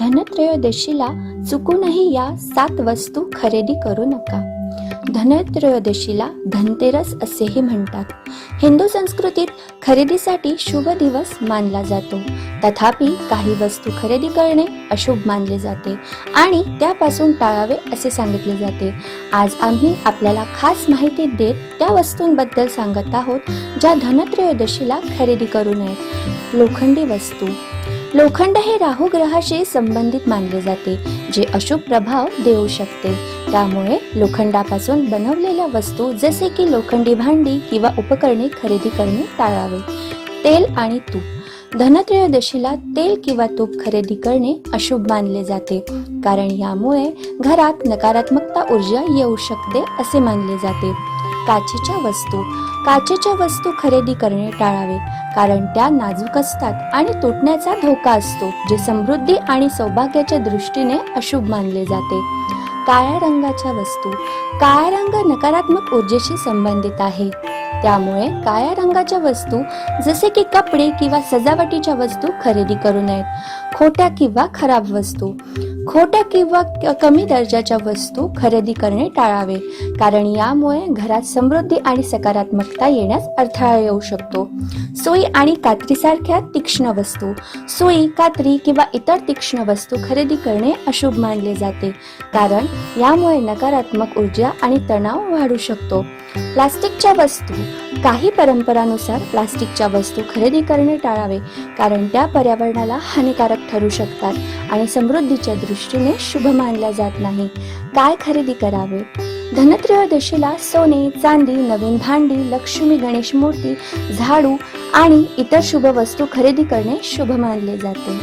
धनत्रयोदशीला चुकूनही या सात वस्तू खरेदी करू नका. धनत्रयोदशीला धनतेरस असेही म्हणतात. हिंदू संस्कृतीत खरेदीसाठी शुभ दिवस मानला जातो. तथापि काही वस्तू खरेदी करणे अशुभ मानले जाते आणि त्यापासून टाळावे असे सांगितले जाते. आज आम्ही आपल्याला खास माहिती देत त्या वस्तूंबद्दल सांगत आहोत ज्या धनत्रयोदशीला खरेदी करू नये. लोखंडी वस्तू. लोखंड हे राहू ग्रहाशी संबंधित मानले जाते जे अशुभ प्रभाव देऊ शकते. त्यामुळे लोखंडापासून बनवलेल्या वस्तू जसे की लोखंडी भांडी किंवा उपकरणे खरेदी करणे टाळावे. तेल आणि तूप. धनत्रयोदशीला तेल किंवा तूप खरेदी करणे अशुभ मानले जाते कारण यामुळे घरात नकारात्मकता ऊर्जा येऊ शकते असे मानले जाते. काचेच्या वस्तू. काचेच्या वस्तू खरेदी करणे टाळावे कारण त्या नाजूक असतात आणि तुटण्याचा धोका असतो जे समृद्धी आणि सौभाग्याच्या दृष्टीने अशुभ मानले जाते. काळ्या रंगाच्या वस्तू. काळा रंग नकारात्मक ऊर्जेशी संबंधित आहे. त्यामुळे काळ्या रंगाच्या वस्तू जसे की कपडे किंवा सजावटीच्या वस्तू खरेदी करू नयेत खोट्या किंवा खराब वस्तू. खोट्या किंवा कमी दर्जाच्या वस्तू खरेदी करणे टाळावे कारण यामुळे घरात समृद्धी आणि सकारात्मकता येण्यास अडथळा येऊ शकतो. सुई आणि कात्रीसारख्या तीक्ष्ण वस्तू. सुई कात्री किंवा इतर तीक्ष्ण वस्तू खरेदी करणे अशुभ मानले जाते कारण यामुळे नकारात्मक ऊर्जा आणि तणाव वाढू शकतो. प्लास्टिकच्या वस्तू. काही परंपरानुसार प्लास्टिकच्या वस्तू खरेदी करणे टाळावे कारण त्या पर्यावरणाला हानिकारक ठरू शकतात आणि समृद्धीच्या दृष्टीने शुभ मानल्या जात नाही. काय खरेदी करावे? धनत्रयोदशीला सोने चांदी नवीन भांडी लक्ष्मी गणेश मूर्ती झाडू आणि इतर शुभ वस्तू खरेदी करणे शुभ मानले जाते.